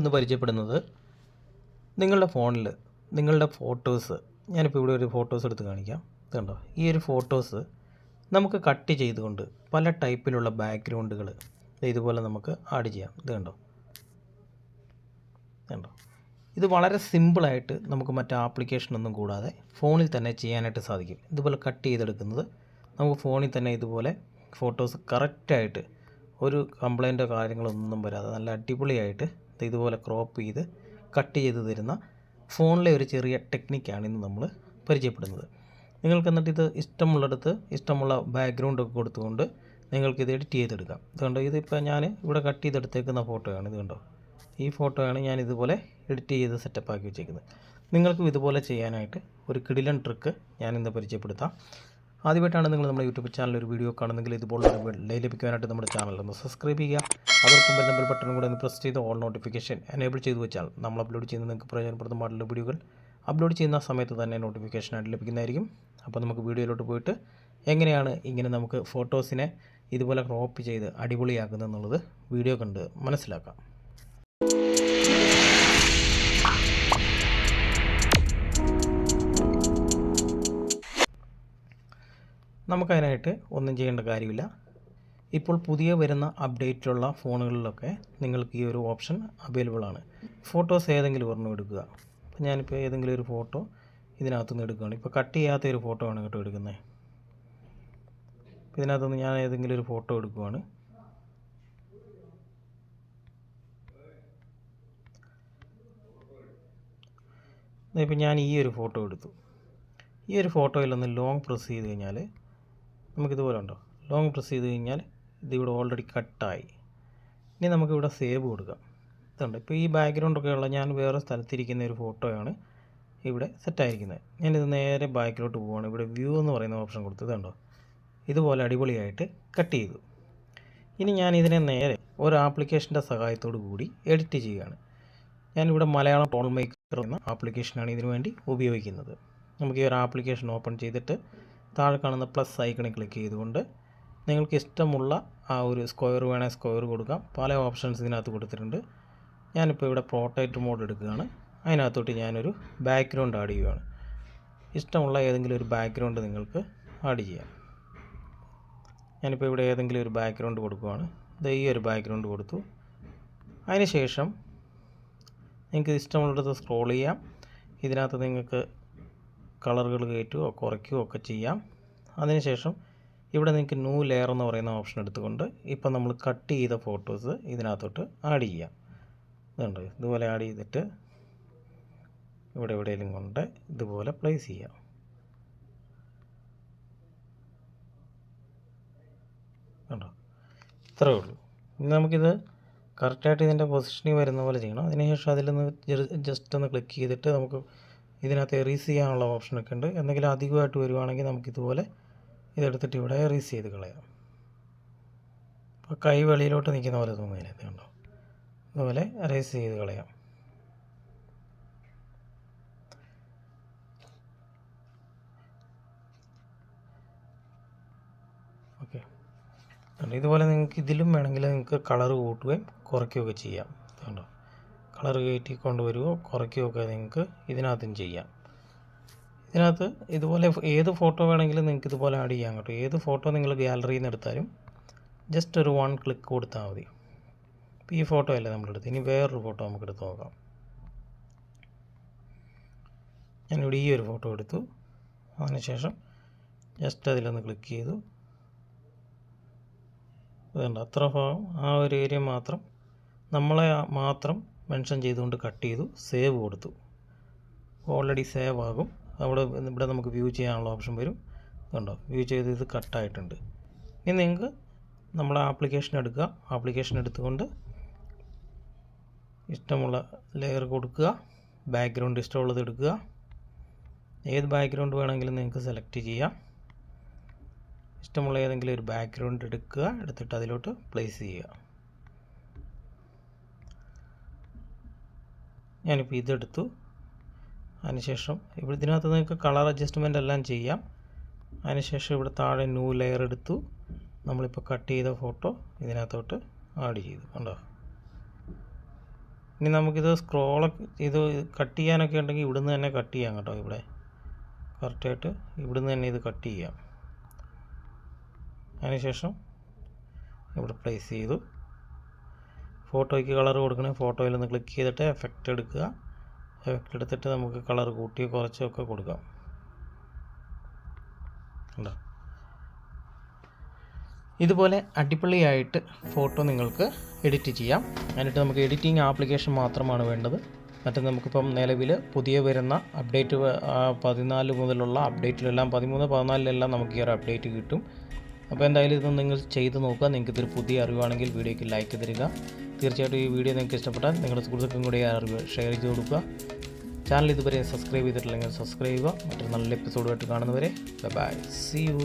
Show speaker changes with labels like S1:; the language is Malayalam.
S1: ഇന്ന് പരിചയപ്പെടുന്നത് നിങ്ങളുടെ ഫോണിൽ നിങ്ങളുടെ ഫോട്ടോസ് ഞാനിപ്പോൾ ഇവിടെ ഒരു ഫോട്ടോസ് എടുത്ത് കാണിക്കാം. ഇതുണ്ടോ? ഈ ഒരു ഫോട്ടോസ് നമുക്ക് കട്ട് ചെയ്തുകൊണ്ട് പല ടൈപ്പിലുള്ള ബാക്ക്ഗ്രൗണ്ടുകൾ ഇതുപോലെ നമുക്ക് ആഡ് ചെയ്യാം. ഇത് കണ്ടോ ഇത് വളരെ സിമ്പിളായിട്ട് നമുക്ക് മറ്റ് ആപ്ലിക്കേഷനൊന്നും കൂടാതെ ഫോണിൽ തന്നെ ചെയ്യാനായിട്ട് സാധിക്കും. ഇതുപോലെ കട്ട് ചെയ്തെടുക്കുന്നത് നമുക്ക് ഫോണിൽ തന്നെ ഇതുപോലെ ഫോട്ടോസ് കറക്റ്റായിട്ട് ഒരു കംപ്ലൈന്റോ കാര്യങ്ങളൊന്നും വരാതെ നല്ല അടിപൊളിയായിട്ട് ഇതുപോലെ ക്രോപ്പ് ചെയ്ത് കട്ട് ചെയ്ത് തരുന്ന ഫോണിലെ ഒരു ചെറിയ ടെക്നിക്കാണ് ഇന്ന് നമ്മൾ പരിചയപ്പെടുന്നത്. നിങ്ങൾക്ക് എന്നിട്ട് ഇത് ഇഷ്ടമുള്ളിടത്ത് ഇഷ്ടമുള്ള ബാക്ക്ഗ്രൗണ്ട് ഒക്കെ കൊടുത്തുകൊണ്ട് ഇത് എഡിറ്റ് ചെയ്തെടുക്കാം. ഇത് കണ്ടോ? ഇതിപ്പോൾ ഞാൻ ഇവിടെ കട്ട് ചെയ്തെടുത്തേക്കുന്ന ഫോട്ടോയാണ്. ഇത് കണ്ടോ? ഈ ഫോട്ടോയാണ് ഞാൻ ഇതുപോലെ എഡിറ്റ് ചെയ്ത് സെറ്റപ്പ് ആക്കി വെച്ചേക്കുന്നത്. നിങ്ങൾക്കും ഇതുപോലെ ചെയ്യാനായിട്ട് ഒരു കിടിലൻ ട്രിക്ക് ഞാനിന്ന് പരിചയപ്പെടുത്താം. ആദ്യമായിട്ടാണ് നിങ്ങൾ നമ്മുടെ യൂട്യൂബ് ചാനൽ ഒരു വീഡിയോ കാണുന്നെങ്കിൽ ഇതുപോലുള്ള വെള്ളയിൽ ലഭിക്കാനായിട്ട് നമ്മുടെ ചാനൽ ഒന്ന് സബ്സ്ക്രൈബ് ചെയ്യുക. അതോടൊപ്പം വരുന്ന ബെൽ ബട്ടൺ കൂടെ ഒന്ന് പ്രസ് ചെയ്ത് ഓൾ നോട്ടിഫിക്കേഷൻ എനേബിൾ ചെയ്ത് വെച്ചാൽ നമ്മൾ അപ്ലോഡ് ചെയ്യുന്ന നിങ്ങൾക്ക് പ്രയോജനപ്രദമായിട്ടുള്ള വീഡിയോകൾ അപ്ലോഡ് ചെയ്യുന്ന സമയത്ത് തന്നെ നോട്ടിഫിക്കേഷനായിട്ട് ലഭിക്കുന്നതായിരിക്കും. അപ്പോൾ നമുക്ക് വീഡിയോയിലോട്ട് പോയിട്ട് എങ്ങനെയാണ് ഇങ്ങനെ നമുക്ക് ഫോട്ടോസിനെ ഇതുപോലെ ക്രോപ്പ് ചെയ്ത് അടിപൊളിയാക്കുന്നത് എന്നുള്ളത് വീഡിയോ കണ്ട് മനസ്സിലാക്കാം. നമുക്കതിനായിട്ട് ഒന്നും ചെയ്യേണ്ട കാര്യമില്ല. ഇപ്പോൾ പുതിയ വരുന്ന അപ്ഡേറ്റിലുള്ള ഫോണുകളിലൊക്കെ നിങ്ങൾക്ക് ഈ ഒരു ഓപ്ഷൻ അവൈലബിൾ ആണ്. ഫോട്ടോസ് ഏതെങ്കിലും ഒരെണ്ണം എടുക്കുക. അപ്പോൾ ഞാനിപ്പോൾ ഏതെങ്കിലും ഒരു ഫോട്ടോ ഇതിനകത്തുനിന്ന് എടുക്കുകയാണ്. ഇപ്പോൾ കട്ട് ചെയ്യാത്ത ഒരു ഫോട്ടോ ആണ് കേട്ടോ എടുക്കുന്നത് ഇതിനകത്തുനിന്ന് ഞാൻ ഏതെങ്കിലും ഒരു ഫോട്ടോ എടുക്കുവാണ്. ഇപ്പോൾ ഞാൻ ഈ ഒരു ഫോട്ടോ എടുത്തു. ഈ ഒരു ഫോട്ടോയിൽ ഒന്ന് ലോങ് പ്രസ് ചെയ്ത് കഴിഞ്ഞാൽ നമുക്കിതുപോലെ ഉണ്ടോ? ലോങ് പ്രസ് ചെയ്ത് കഴിഞ്ഞാൽ ഇതിവിടെ ഓൾറെഡി കട്ടായി ഇനി നമുക്കിവിടെ സേവ് കൊടുക്കാം. ഇതുണ്ട്. ഇപ്പോൾ ഈ ബാക്ക്ഗ്രൗണ്ടൊക്കെ ഉള്ള ഞാൻ വേറെ സ്ഥലത്തിരിക്കുന്ന ഒരു ഫോട്ടോയാണ് ഇവിടെ സെറ്റായിരിക്കുന്നത് ഞാനിത് നേരെ ബാക്കിലോട്ട് പോവുകയാണ് ഇവിടെ വ്യൂ എന്ന് പറയുന്ന ഓപ്ഷൻ കൊടുത്തത് ഇതുണ്ടോ? ഇതുപോലെ അടിപൊളിയായിട്ട് കട്ട് ചെയ്തു. ഇനി ഞാൻ ഇതിനെ നേരെ ഒരു ആപ്ലിക്കേഷന്റെ സഹായത്തോടു കൂടി എഡിറ്റ് ചെയ്യുകയാണ്. ഞാനിവിടെ മലയാളം ടോൾ മേക്കർ എന്ന ആപ്ലിക്കേഷനാണ് ഇതിനു വേണ്ടി ഉപയോഗിക്കുന്നത്. നമുക്ക് ഈ ഒരു ആപ്ലിക്കേഷൻ ഓപ്പൺ ചെയ്തിട്ട് താഴെ കാണുന്ന പ്ലസ് ഐക്കണിൽ ക്ലിക്ക് ചെയ്തുകൊണ്ട് നിങ്ങൾക്ക് ഇഷ്ടമുള്ള ആ ഒരു സ്ക്വയർ വേണേൽ സ്ക്വയർ കൊടുക്കാം. പല ഓപ്ഷൻസ് ഇതിനകത്ത് കൊടുത്തിട്ടുണ്ട്. ഞാനിപ്പോൾ ഇവിടെ പ്രോട്ടൈറ്റ് മോഡ് എടുക്കുകയാണ്. അതിനകത്തോട്ട് ഞാനൊരു ബാക്ക്ഗ്രൗണ്ട് ആഡ് ചെയ്യുകയാണ് ഇഷ്ടമുള്ള ഏതെങ്കിലും ഒരു ബാക്ക്ഗ്രൗണ്ട് നിങ്ങൾക്ക് ആഡ് ചെയ്യാം. ഞാനിപ്പോൾ ഇവിടെ ഏതെങ്കിലും ഒരു ബാക്ക്ഗ്രൗണ്ട് കൊടുക്കുകയാണ് ഇത് ഈ ഒരു ബാക്ക്ഗ്രൗണ്ട് കൊടുത്തു. അതിനുശേഷം നിങ്ങൾക്ക് ഇഷ്ടമുള്ളിടത്ത് സ്ക്രോൾ ചെയ്യാം. ഇതിനകത്ത് നിങ്ങൾക്ക് കളറുകൾ കയറ്റുകയോ കുറയ്ക്കുകയോ ഒക്കെ ചെയ്യാം. അതിനുശേഷം ഇവിടെ നിങ്ങൾക്ക് ന്യൂ ലെയർ എന്ന് പറയുന്ന ഓപ്ഷൻ എടുത്തുകൊണ്ട് ഇപ്പം നമ്മൾ കട്ട് ചെയ്ത ഫോട്ടോസ് ഇതിനകത്തോട്ട് ആഡ് ചെയ്യാം. ഇതുണ്ട്. ഇതുപോലെ ആഡ് ചെയ്തിട്ട് ഇവിടെ എവിടെയെങ്കിലും കൊണ്ട് ഇതുപോലെ പ്ലേസ് ചെയ്യാം. കണ്ടോ? ഇത്രയേ ഉള്ളൂ. ഇനി നമുക്കിത് കറക്റ്റായിട്ട് ഇതിന്റെ പൊസിഷനിൽ വരുന്ന പോലെ ചെയ്യണം. അതിനുശേഷം അതിലൊന്ന് ജസ്റ്റ് ഒന്ന് ക്ലിക്ക് ചെയ്തിട്ട് നമുക്ക് ഇതിനകത്ത് എറീസ് ചെയ്യാനുള്ള ഓപ്ഷനൊക്കെ ഉണ്ട്. എന്തെങ്കിലും അധികമായിട്ട് വരുവാണെങ്കിൽ നമുക്കിതുപോലെ ഇതെടുത്തിട്ട് ഇവിടെ എറീസ് ചെയ്ത് കളയാം. അപ്പോൾ കൈ വെളിയിലോട്ട് നിൽക്കുന്ന പോലെ തോന്നുന്നു ഇത് കണ്ടോ? ഇതുപോലെ എറേസ് ചെയ്ത് കളയാം. ഓക്കെ ഇതുപോലെ നിങ്ങൾക്ക് ഇതിലും വേണമെങ്കിൽ നിങ്ങൾക്ക് കളർ കൂട്ടുകയും കുറയ്ക്കുകയൊക്കെ ചെയ്യാം. കണ്ടോ? കളർ കയറ്റി കൊണ്ടുവരികയോ കുറയ്ക്കുകയോ ഒക്കെ നിങ്ങൾക്ക് ഇതിനകത്തും ചെയ്യാം. ഇതിനകത്ത് ഇതുപോലെ ഏത് ഫോട്ടോ വേണമെങ്കിലും നിങ്ങൾക്ക് ഇതുപോലെ ആഡ് ചെയ്യാം കേട്ടോ. ഏത് ഫോട്ടോ നിങ്ങൾ ഗ്യാലറിയിൽ നിന്ന് എടുത്താലും ജസ്റ്റ് ഒരു വൺ ക്ലിക്ക് കൊടുത്താൽ മതി. ഈ ഫോട്ടോ അല്ലേ നമ്മളെടുത്ത് ഇനി വേറൊരു ഫോട്ടോ നമുക്ക് എടുത്ത് നോക്കാം. ഞാനിവിടെ ഈ ഒരു ഫോട്ടോ എടുത്തു. അതിനുശേഷം ജസ്റ്റ് അതിലൊന്ന് ക്ലിക്ക് ചെയ്തു. അതുകൊണ്ട് അത്ര ഭാഗം ആ ഒരു ഏരിയ മാത്രം നമ്മളെ മാത്രം മെൻഷൻ ചെയ്തുകൊണ്ട് കട്ട് ചെയ്തു സേവ് കൊടുത്തു. ഓൾറെഡി സേവ് ആകും. അവിടെ ഇവിടെ നമുക്ക് വ്യൂ ചെയ്യാനുള്ള ഓപ്ഷൻ വരും. കണ്ടോ? വ്യൂ ചെയ്ത് ഇത് കട്ടായിട്ടുണ്ട് ഇനി നിങ്ങൾക്ക് നമ്മൾ ആപ്ലിക്കേഷൻ എടുക്കുക. ആപ്ലിക്കേഷൻ എടുത്തുകൊണ്ട് ഇഷ്ടമുള്ള ലെയർ കൊടുക്കുക. ബാക്ക്ഗ്രൗണ്ട് ഇഷ്ടമുള്ളത് എടുക്കുക. ഏത് ബാക്ക്ഗ്രൗണ്ട് വേണമെങ്കിലും നിങ്ങൾക്ക് സെലക്ട് ചെയ്യാം. ഇഷ്ടമുള്ള ഏതെങ്കിലും ഒരു ബാക്ക്ഗ്രൗണ്ട് എടുക്കുക. എടുത്തിട്ട് അതിലോട്ട് പ്ലേസ് ചെയ്യുക. ഞാനിപ്പോൾ ഇതെടുത്തു. അതിനുശേഷം ഇവിടെ ഇതിനകത്ത് നിങ്ങൾക്ക് കളർ അഡ്ജസ്റ്റ്മെന്റ് എല്ലാം ചെയ്യാം. അതിനുശേഷം ഇവിടെ താഴെ ന്യൂ ലെയർ എടുത്തു. നമ്മളിപ്പോൾ കട്ട് ചെയ്ത ഫോട്ടോ ഇതിനകത്തോട്ട് ആഡ് ചെയ്തു. കണ്ടോ? ഇനി നമുക്കിത് സ്ക്രോൾ ഇത് കട്ട് ചെയ്യാനൊക്കെ ഉണ്ടെങ്കിൽ ഇവിടുന്ന് തന്നെ കട്ട് ചെയ്യാം കേട്ടോ ഇവിടെ. കറക്റ്റായിട്ട് ഇവിടുന്ന് തന്നെ ഇത് കട്ട് ചെയ്യാം. അതിനുശേഷം ഇവിടെ പ്ലേസ് ചെയ്തു. ഫോട്ടോയ്ക്ക് കളർ കൊടുക്കണേ ഫോട്ടോയിൽ ഒന്ന് ക്ലിക്ക് ചെയ്തിട്ട് എഫക്റ്റ് എടുക്കുക. എഫക്റ്റ് എടുത്തിട്ട് നമുക്ക് കളർ കൂട്ടി കുറച്ചൊക്കെ കൊടുക്കാം. ഉണ്ടോ ഇതുപോലെ അടിപൊളിയായിട്ട് ഫോട്ടോ നിങ്ങൾക്ക് എഡിറ്റ് ചെയ്യാം. എന്നിട്ട് നമുക്ക് എഡിറ്റിംഗ് ആപ്ലിക്കേഷൻ മാത്രമാണ് വേണ്ടത്. മറ്റേ നമുക്കിപ്പം നിലവിൽ പുതിയ വരുന്ന അപ്ഡേറ്റ് പതിനാല് മുതലുള്ള അപ്ഡേറ്റിലെല്ലാം പതിമൂന്ന് പതിനാലിലെല്ലാം നമുക്ക് ഈ ഒരു അപ്ഡേറ്റ് കിട്ടും. അപ്പോൾ എന്തായാലും ഇത് നിങ്ങൾ ചെയ്ത് നോക്കുക. നിങ്ങൾക്ക് ഇതൊരു പുതിയ അറിവാണെങ്കിൽ വീഡിയോയ്ക്ക് ലൈക്ക് തരിക. തീർച്ചയായിട്ടും ഈ വീഡിയോ നിങ്ങൾക്ക് ഇഷ്ടപ്പെട്ടാൽ നിങ്ങളുടെ സുഹൃത്തുക്കളും കൂടി അറിവ് ഷെയർ ചെയ്ത് കൊടുക്കുക. ചാനൽ ഇതുവരെ സബ്സ്ക്രൈബ് ചെയ്തിട്ടില്ലെങ്കിൽ സബ്സ്ക്രൈബ് ചെയ്യുക. മറ്റൊരു നല്ല എപ്പിസോഡുമായിട്ട് കാണുന്നവരെ ബൈ സി യു